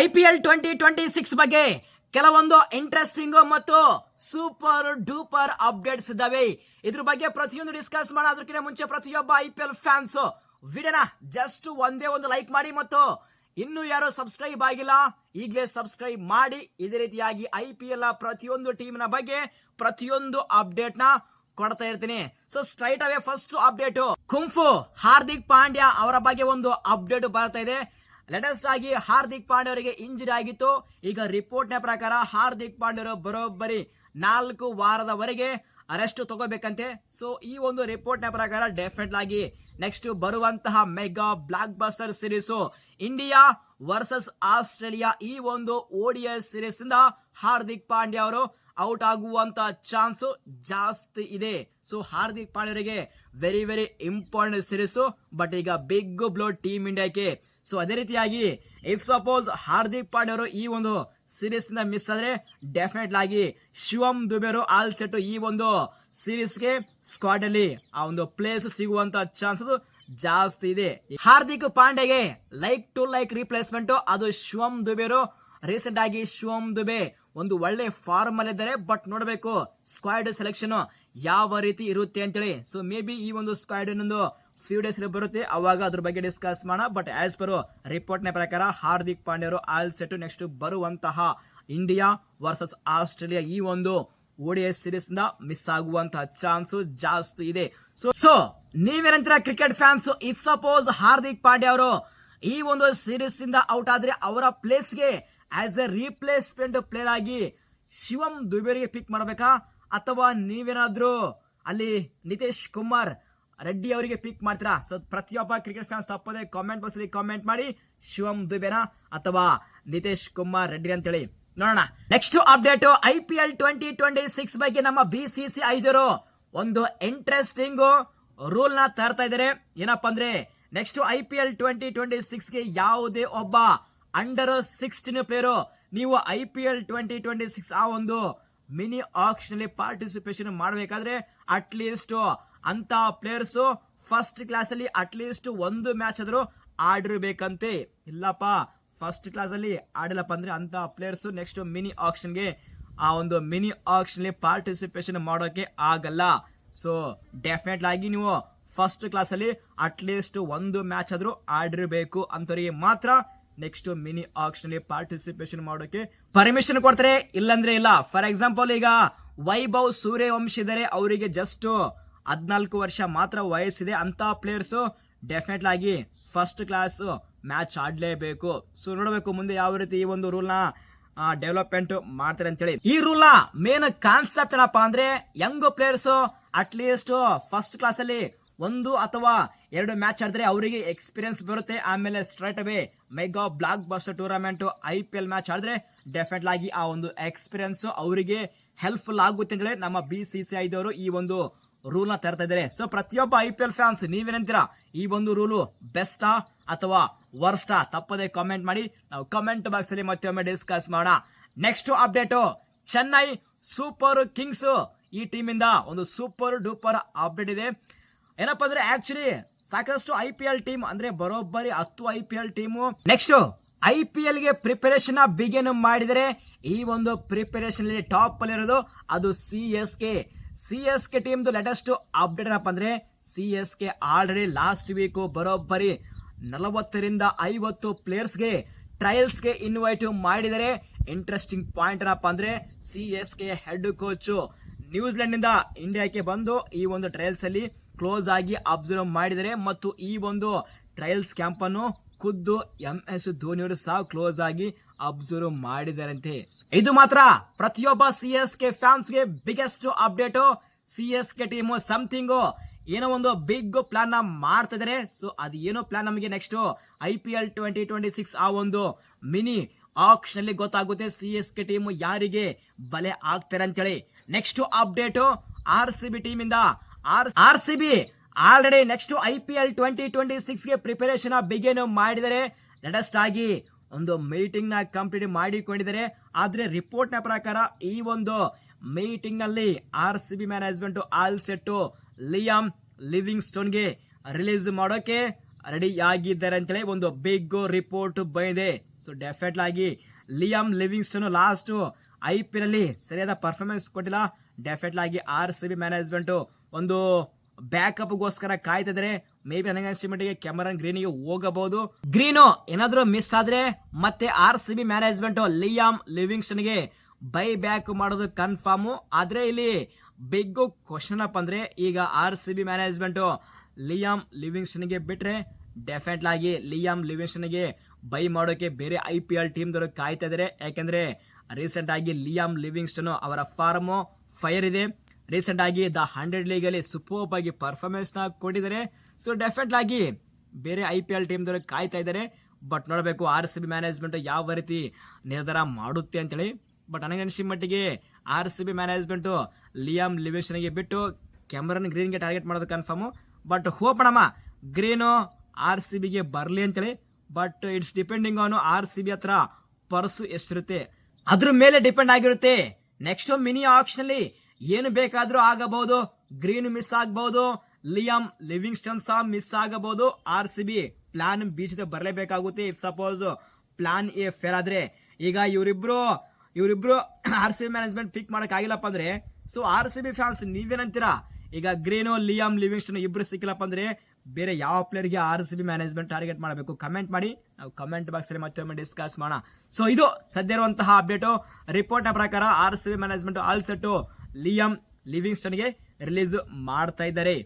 I P L twenty twenty six ಬಗ್ಗೆ ಕೆಲವೊಂದು interesting ಮತ್ತು ಸೂಪರ್ ಡೂಪರ್ ಅಪ್ಡೇಟ್ಸ್ ಇದ್ದಾವೆ. ಇದ್ರ ಬಗ್ಗೆ ಪ್ರತಿಯೊಂದು ಡಿಸ್ಕಸ್ ಮಾಡೋದಕ್ಕಿಂತ ಮುಂಚೆ ಪ್ರತಿಯೊಬ್ಬ ಐ ಪಿ ಎಲ್ ಫ್ಯಾನ್ಸ್ ವಿಡಿಯೋನ ಜಸ್ಟ್ ಒಂದೇ ಒಂದು ಲೈಕ್ ಮಾಡಿ ಮತ್ತು ಇನ್ನು ಯಾರು ಸಬ್ಸ್ಕ್ರೈಬ್ ಆಗಿಲ್ಲ, ಈಗಲೇ ಸಬ್ಸ್ಕ್ರೈಬ್ ಮಾಡಿ. ಇದೇ ರೀತಿಯಾಗಿ ಐ ಪಿ ಎಲ್ ಪ್ರತಿಯೊಂದು ಟೀಮ್ನ ಬಗ್ಗೆ ಪ್ರತಿಯೊಂದು ಅಪ್ಡೇಟ್ನ ಕೊಡ್ತಾ ಇರ್ತೀನಿ. So straight away first update kung fu, Hardik Pandya ಅವರ ಬಗ್ಗೆ ಒಂದು ಅಪ್ಡೇಟ್ ಬರ್ತಾ ಇದೆ. ಲೇಟೆಸ್ಟ್ ಆಗಿ ಹಾರ್ದಿಕ್ ಪಾಂಡ್ಯ ಅವರಿಗೆ ಇಂಜುರಿ ಆಗಿತ್ತು. ಈಗ ರಿಪೋರ್ಟ್ನ ಪ್ರಕಾರ ಹಾರ್ದಿಕ್ ಪಾಂಡ್ಯ ಅವರು ಬರೋಬ್ಬರಿ ನಾಲ್ಕು ವಾರದವರೆಗೆ ಅರೆಸ್ಟ್ ತಗೋಬೇಕಂತೆ. ಸೊ ಈ ಒಂದು ರಿಪೋರ್ಟ್ನ ಪ್ರಕಾರ ಡೆಫಿನೆಟ್ ಆಗಿ ನೆಕ್ಸ್ಟ್ ಬರುವಂತಹ mega blockbuster series India versus Australia ಈ ಒಂದು ಓಡಿಎಸ್ ಸೀರೀಸ್ ಇಂದ ಹಾರ್ದಿಕ್ ಪಾಂಡ್ಯ ಅವರು ಔಟ್ ಆಗುವಂತ ಚಾನ್ಸ್ ಜಾಸ್ತಿ ಇದೆ. So, Hardik ಪಾಂಡ್ಯರಿಗೆ very very important series. But ಈಗ ಬಿಗ್ ಬ್ಲೋ ಟೀಮ್ ಇಂಡಿಯಾಕ್ಕೆ. ಸೊ, ಅದೇ ರೀತಿಯಾಗಿ ಇಫ್ ಸಪೋಸ್ ಹಾರ್ದಿಕ್ ಪಾಂಡ್ಯರು ಈ ಒಂದು ಸೀರೀಸ್ನಿಂದ ಮಿಸ್ ಆದ್ರೆ ಡೆಫಿನೆಟ್ ಆಗಿ ಶಿವಂ ದುಬೆರು ಆಲ್ ಸೆಟ್ ಈ ಒಂದು ಸೀರೀಸ್ಗೆ ಸ್ಕ್ವಾಡ್ ಅಲ್ಲಿ ಆ ಒಂದು ಪ್ಲೇಸ್ ಸಿಗುವಂತ ಚಾನ್ಸಸ್ ಜಾಸ್ತಿ ಇದೆ. ಹಾರ್ದಿಕ್ ಪಾಂಡೆಗೆ ಲೈಕ್ ಟು ಲೈಕ್ ರಿಪ್ಲೇಸ್ಮೆಂಟ್ ಅದು ಶಿವಂ ದುಬೆರು. ರೀಸೆಂಟ್ ಆಗಿ ಶಿವಂ ದುಬೆ ಒಂದು ಒಳ್ಳೆ ಫಾರ್ಮ್ ಅಲ್ಲಿ ಇದ್ದಾರೆ ಬಟ್ ನೋಡಬೇಕು ಸ್ಕ್ವಾಡ್ ಸೆಲೆಕ್ಷನ್ ಯಾವ ರೀತಿ ಇರುತ್ತೆ ಅಂತೇಳಿ. ಸೊ ಮೇ ಬಿ ಈ ಒಂದು ಸ್ಕ್ವಾಡ್ ಒಂದು ಫ್ಯೂ ಡೇಸ್ ಬರುತ್ತೆ. ಅವಾಗ ಅದ್ರ ಬಗ್ಗೆ ಡಿಸ್ಕಸ್ ಮಾಡೋಣ. ಬಟ್ ಆಸ್ ಪರ್ ರಿಪೋರ್ಟ್ನ ಪ್ರಕಾರ, ಹಾರ್ದಿಕ್ ಪಾಂಡ್ಯರು ಆಲ್ ಸೆಟ್ ನೆಕ್ಸ್ಟ್ ಬರುವಂತಹ ಇಂಡಿಯಾ ವರ್ಸಸ್ ಆಸ್ಟ್ರೇಲಿಯಾ ಈ ಒಂದು ಓಡಿಎಸ್ ಸೀರೀಸ್ನ ಮಿಸ್ ಆಗುವಂತಹ ಚಾನ್ಸ್ ಜಾಸ್ತಿ ಇದೆ. So so ನೀವೇನಂತರ cricket fans if suppose Hardik Pandya ಅವರು ಈ ಒಂದು ಸೀರೀಸ್ ಇಂದ ಔಟ್ ಆದ್ರೆ ಅವರ ಪ್ಲೇಸ್ಗೆ ಆಸ್ ಎ ರೀಪ್ಲೇಸ್ಮೆಂಟ್ ಪ್ಲೇಯರ್ ಆಗಿ ಶಿವಂ ದುಬೇರಿಗೆ ಪಿಕ್ ಮಾಡಬೇಕಾ? ಅಥವಾ ನೀವೇನಾದ್ರೂ ಅಲ್ಲಿ ನಿತೇಶ್ ಕುಮಾರ್ ರೆಡ್ಡಿ ಅವರಿಗೆ ಪಿಕ್ ಮಾಡ್ತೀರಾ? ಸೊ ಪ್ರತಿಯೊಬ್ಬ ಕ್ರಿಕೆಟ್ ಫ್ಯಾನ್ಸ್ ತಪ್ಪದೆ ಕಾಮೆಂಟ್ ಬಾಕ್ಸ್ ಅಲ್ಲಿ ಕಾಮೆಂಟ್ ಮಾಡಿ ಶಿವಂ ದುಬೇನಾ ಅಥವಾ ನಿತೇಶ್ ಕುಮಾರ್ ರೆಡ್ಡಿ ಅಂತೇಳಿ. ನೋಡೋಣ. Next update I P L twenty twenty six ಬಗ್ಗೆ ನಮ್ಮ ಬಿ ಸಿ ಸಿ ಐದರು ಒಂದು ಇಂಟ್ರೆಸ್ಟಿಂಗ್ ರೂಲ್ನ ತರ್ತಾ ಇದ್ದಾರೆ. ಏನಪ್ಪಾ ಅಂದ್ರೆ next I P L twenty twenty ಸಿಕ್ಸ್ಗೆ ಯಾವುದೇ ಒಬ್ಬ ಅಂಡರ್ ಸಿಕ್ಸ್ಟೀನ್ ಪ್ಲೇಯರು ನೀವು I P L twenty twenty six ಆ ಒಂದು ಮಿನಿ ಆಕ್ಷನ್ ಅಲ್ಲಿ ಪಾರ್ಟಿಸಿಪೇಷನ್ ಮಾಡಬೇಕಾದ್ರೆ ಅಟ್ಲೀಸ್ಟ್ ಅಂತ ಪ್ಲೇಯರ್ಸು ಫಸ್ಟ್ ಕ್ಲಾಸ್ ಅಲ್ಲಿ ಅಟ್ಲೀಸ್ಟ್ ಒಂದು ಮ್ಯಾಚ್ ಆದ್ರೂ ಆಡಿರ್ಬೇಕಂತೆ. ಇಲ್ಲಪ್ಪ ಫಸ್ಟ್ ಕ್ಲಾಸ್ ಅಲ್ಲಿ ಆಡಿಲ್ಲಪ್ಪ ಅಂದ್ರೆ ಅಂತ ಪ್ಲೇಯರ್ಸು ನೆಕ್ಸ್ಟ್ ಮಿನಿ ಆಕ್ಷನ್ಗೆ ಆ ಒಂದು ಮಿನಿ ಆಕ್ಷನ್ ಅಲ್ಲಿ ಪಾರ್ಟಿಸಿಪೇಷನ್ ಮಾಡೋಕೆ ಆಗಲ್ಲ. ಸೊ ಡೆಫಿನೆಟ್ ಆಗಿ ನೀವು ಫಸ್ಟ್ ಕ್ಲಾಸ್ ಅಲ್ಲಿ ಅಟ್ಲೀಸ್ಟ್ ಒಂದು ಮ್ಯಾಚ್ ಆದ್ರೂ ಆಡಿರಬೇಕು ಅಂತವರಿಗೆ ಮಾತ್ರ ನೆಕ್ಸ್ಟ್ ಮಿನಿ ಆಕ್ಷನ್ ಪಾರ್ಟಿಸಿಪೇಷನ್ ಮಾಡೋಕೆ ಪರ್ಮಿಷನ್ ಕೊಡ್ತಾರೆ, ಇಲ್ಲಂದ್ರೆ ಇಲ್ಲ. ಫಾರ್ ಎಕ್ಸಾಂಪಲ್ ಈಗ ವೈಭವ್ ಸೂರ್ಯವಂಶಿದರೆ ಅವರಿಗೆ ಜಸ್ಟ್ ಹದಿನಾಲ್ಕು ವರ್ಷ ಮಾತ್ರ ವಯಸ್ಸಿದೆ ಅಂತ ಪ್ಲೇಯರ್ಸ್ ಡೆಫಿನೆಟ್ ಆಗಿ ಫಸ್ಟ್ ಕ್ಲಾಸ್ ಮ್ಯಾಚ್ ಆಡ್ಲೇಬೇಕು. ಸೊ ನೋಡಬೇಕು ಮುಂದೆ ಯಾವ ರೀತಿ ಈ ಒಂದು ರೂಲ್ನ ಡೆವಲಪ್ಮೆಂಟ್ ಮಾಡ್ತಾರೆ ಅಂತೇಳಿ. ಈ ರೂಲ್ನ ಮೇನ್ ಕಾನ್ಸೆಪ್ಟ್ ಏನಪ್ಪಾ ಅಂದ್ರೆ young players at least first class ಅಲ್ಲಿ ಒಂದು ಅಥವಾ ಎರಡು ಮ್ಯಾಚ್ ಆಡಿದ್ರೆ ಅವರಿಗೆ ಎಕ್ಸ್ಪೀರಿಯನ್ಸ್ ಬರುತ್ತೆ. ಆಮೇಲೆ straight away mega blockbuster tournament I P L match ಆಡಿದ್ರೆ ಡೆಫಿನೆಟ್ ಆಗಿ ಆ ಒಂದು ಎಕ್ಸ್ಪೀರಿಯನ್ಸ್ ಅವರಿಗೆ ಹೆಲ್ಪ್ಫುಲ್ ಆಗುತ್ತೆ ಅಂತ ಹೇಳಿ ನಮ್ಮ ಬಿ ಸಿ ಸಿ ಐದವರು ಈ ಒಂದು ರೂಲ್ನ ತರ್ತಾ ಇದ್ದಾರೆ. ಸೊ ಪ್ರತಿಯೊಬ್ಬ ಐ ಪಿ ಎಲ್ ಫ್ಯಾನ್ಸ್ ನೀವೇನಂತೀರಾ ಈ ಒಂದು ರೂಲು ಬೆಸ್ಟಾ ಅಥವಾ ವರ್ಸ್ಟಾ ತಪ್ಪದೆ ಕಾಮೆಂಟ್ ಮಾಡಿ. ನಾವು ಕಮೆಂಟ್ ಬಾಕ್ಸ್ ಅಲ್ಲಿ ಮತ್ತೊಮ್ಮೆ ಡಿಸ್ಕಸ್ ಮಾಡೋಣ. Next update Chennai super kings ಈ ಟೀಮ್ ಇಂದ ಒಂದು ಸೂಪರ್ ಡೂಪರ್ ಅಪ್ಡೇಟ್ ಇದೆ. ಏನಪ್ಪಾ ಅಂದ್ರೆ ಆಕ್ಚುಲಿ ಸಾಕಷ್ಟು ಐ ಪಿ ಎಲ್ ಟೀಮ್ ಅಂದ್ರೆ ಬರೋಬ್ಬರಿ ಹತ್ತು I P L team next I P ಎಲ್ಗೆ preparation begin ಮಾಡಿದರೆ ಈ ಒಂದು ಪ್ರಿಪರೇಷನ್ ಟಾಪ್ ಅಲ್ಲಿ ಇರೋದು ಅದು C S K C S K team latest update ಏನಪ್ಪ ಅಂದ್ರೆ C S K already last week ಬರೋಬ್ಬರಿ ನಲವತ್ತರಿಂದ ಐವತ್ತು ಪ್ಲೇಯರ್ಸ್ಗೆ ಟ್ರಯಲ್ಸ್ಗೆ ಇನ್ವೈಟ್ ಮಾಡಿದರೆ ಇಂಟ್ರೆಸ್ಟಿಂಗ್ ಪಾಯಿಂಟ್ ಏನಪ್ಪ ಅಂದ್ರೆ C S K head coach ನ್ಯೂಜಿಲೆಂಡ್ನಿಂದ ಇಂಡಿಯಾಕ್ಕೆ ಬಂದು ಈ ಒಂದು ಟ್ರಯಲ್ಸ್ ಅಲ್ಲಿ ಕ್ಲೋಸ್ ಆಗಿ ಅಬ್ಸರ್ವ್ ಮಾಡಿದರೆ ಮತ್ತು ಈ ಒಂದು ಟ್ರಯಲ್ಸ್ ಕ್ಯಾಂಪನ್ನು ಖುದ್ದು ಎಂ ಎಸ್ ಧೋನಿಯವರು ಸಹ ಕ್ಲೋಸ್ ಆಗಿ ಅಬ್ಸರ್ವ್ ಮಾಡಿದರಂತೆ. ಇದು ಮಾತ್ರ ಪ್ರತಿಯೊಬ್ಬ C S K ಫ್ಯಾನ್ಸ್ಗೆ biggest update C S K team something ಏನೋ ಒಂದು ಬಿಗ್ ಪ್ಲಾನ್ನ ಮಾಡ್ತಾ ಇದಾರೆ ಸೊ ಅದು ಏನೋ ಪ್ಲಾನ್ ನಮಗೆ next I P L twenty twenty six ಆ ಒಂದು ಮಿನಿ ಆಕ್ಷನ್ ಅಲ್ಲಿ ಗೊತ್ತಾಗುತ್ತೆ ಸಿ ಎಸ್ ಕೆ ಟೀಮ್ ಯಾರಿಗೆ ಬಲೆ ಆಗ್ತಾರೆ ಅಂತೇಳಿ. Next update R C B team ಇಂದ R R C B already next I P L twenty twenty ಸಿಕ್ಸ್ಗೆ preparation begin ಮಾಡಿದರೆ ಲೇಟೆಸ್ಟ್ ಆಗಿ ಒಂದು ಮೀಟಿಂಗ್ನ ಕಂಪ್ಲೀಟ್ ಮಾಡಿಕೊಂಡಿದ್ದಾರೆ. ಆದ್ರೆ ರಿಪೋರ್ಟ್ನ ಪ್ರಕಾರ ಈ ಒಂದು ಮೀಟಿಂಗ್ನಲ್ಲಿ R C B management all set Liam living ಸ್ಟೋನ್ಗೆ ರಿಲೀಸ್ ಮಾಡೋಕೆ ರೆಡಿ ಆಗಿದ್ದಾರೆ ಅಂತೇಳಿ ಒಂದು ಬಿಗ್ ರಿಪೋರ್ಟ್ ಬಂದಿದೆ. ಸೊ ಡೆಫಿನೆಟ್ ಆಗಿ Liam Livingstone last I P ಅಲ್ಲಿ ಸರಿಯಾದ ಪರ್ಫಾರ್ಮೆನ್ಸ್ ಕೊಟ್ಟಿಲ್ಲ. ಡೆಫಿನೆಟ್ ಆಗಿ ಆರ್ ಸಿ ಬಿ ಮ್ಯಾನೇಜ್ಮೆಂಟ್ ಒಂದು ಬ್ಯಾಕಪ್ಗೋಸ್ಕರ ಕಾಯ್ತಿದ್ರೆ ಮೇ ಬಿ ನನಗೆ ಕ್ಯಾಮರಾನ್ ಕ್ಯಾಮರನ್ ಗ್ರೀನಿಗೆ ಹೋಗಬಹುದು. ಗ್ರೀನು, ಏನಾದ್ರೂ ಮಿಸ್ ಆದ್ರೆ ಮತ್ತೆ R C B management Liam ಲಿವಿಂಗ್ಸ್ಟನ್ಗೆ buy back ಮಾಡೋದು ಕನ್ಫರ್ಮು ಆದ್ರೆ ಇಲ್ಲಿ ಬಿಗ್ ಕ್ವಶನ್ ಅಪ್ ಅಂದರೆ ಈಗ R C B management Liam ಲಿವಿಂಗ್ಸ್ಟನ್ಗೆ ಬಿಟ್ರೆ ಡೆಫಿನೆಟ್ ಆಗಿ ಲಿಯಾಮ್ ಲಿವಿಂಗ್ಸ್ಟನ್ಗೆ ಬೈ ಮಾಡೋಕೆ ಬೇರೆ ಐ ಪಿ ಎಲ್ ಟೀಮ್ದವರು ಕಾಯ್ತಾ ಇದ್ದಾರೆ ಯಾಕಂದ್ರೆ ರೀಸೆಂಟ್ ಆಗಿ ಲಿಯಾಮ್ ಲಿವಿಂಗ್ಸ್ಟನ್ ಅವರ ಫಾರ್ಮ್ ಫೈರ್ ಇದೆ. ರೀಸೆಂಟ್ ಆಗಿ ದ ಹಂಡ್ರೆಡ್ ಲೀಗ್ ಅಲ್ಲಿ ಸೂಪರ್ ಆಗಿ ಪರ್ಫಾರ್ಮೆನ್ಸ್ನ ಕೊಟ್ಟಿದ್ದಾರೆ. ಸೊ ಡೆಫಿನೆಟ್ ಆಗಿ ಬೇರೆ ಐ ಪಿ ಎಲ್ ಟೀಮ್ದವರು ಕಾಯ್ತಾ ಇದ್ದಾರೆ. ಬಟ್ ನೋಡಬೇಕು ಆರ್ ಸಿ ಬಿ ಮ್ಯಾನೇಜ್ಮೆಂಟ್ ಯಾವ ರೀತಿ ನಿರ್ಧಾರ ಮಾಡುತ್ತೆ ಅಂತೇಳಿ. ಬಟ್ ನನಗನ್ಸಿದ ಮಟ್ಟಿಗೆ R C B management Liam ಲಿವಿಂಗ್ಸ್ಟನ್ಗೆ ಬಿಟ್ಟು ಕ್ಯಾಮರನ್ ಗ್ರೀನ್ಗೆ ಟಾರ್ಗೆಟ್ ಮಾಡೋದು ಕನ್ಫರ್ಮು ಬಟ್ ಹೋಪಣಮ್ಮ ಗ್ರೀನು ಆರ್ ಸಿ ಬಿಗೆ ಬರಲಿ ಅಂತೇಳಿ. But it's depending on R C B ಹತ್ರ ಪರ್ಸು ಎಷ್ಟಿರುತ್ತೆ. ಅದ್ರ ಮೇಲೆ ಡಿಪೆಂಡ್ ಆಗಿರುತ್ತೆ. ನೆಕ್ಸ್ಟ್ ಮಿನಿ ಆಪ್ಷನಲ್ಲಿ ಏನು ಬೇಕಾದರೂ ಆಗಬಹುದು. ಗ್ರೀನ್ ಮಿಸ್ ಆಗಬಹುದು. ಲಿಯಮ್ ಲಿವಿಂಗ್ಸ್ಟನ್ ಸಹ ಮಿಸ್ ಆಗಬಹುದು. R C B plan B ಬರಲೇಬೇಕಾಗುತ್ತೆ if suppose plan A fail ಆದರೆ. ಈಗ ಇವರಿಬ್ರು ಇವರಿಬ್ರು R C B management pick ಮಾಡೋಕ್ಕಾಗಿಲ್ಲಪ್ಪ ಅಂದ್ರೆ so R C B fans ನೀವೇನಂತೀರಾ? ಈಗ ಗ್ರೀನು ಲಿಯಮ್ ಲಿವಿಂಗ್ಸ್ಟನ್ ಇಬ್ಬರು ಸಿಕ್ಕಿಲ್ಲಪ್ಪ ಅಂದ್ರೆ, ಬೇರೆ ಯಾವ ಪ್ಲೇಯರ್ಗೆ R C B management target ಮಾಡಬೇಕು? ಕಮೆಂಟ್ ಮಾಡಿ. ನಾವು ಕಮೆಂಟ್ ಬಾಕ್ಸ್ ಅಲ್ಲಿ ಮತ್ತೊಮ್ಮೆ ಡಿಸ್ಕಸ್ ಮಾಡೋಣ. ಸೊ ಇದು ಸದ್ಯ ಇರುವಂತಹ ಅಪ್ಡೇಟು ರಿಪೋರ್ಟ್ನ ಪ್ರಕಾರ R C B management all set Liam ಲಿವಿಂಗ್ಸ್ಟನ್ಗೆ release ಮಾಡ್ತಾ ಇದ್ದಾರೆ.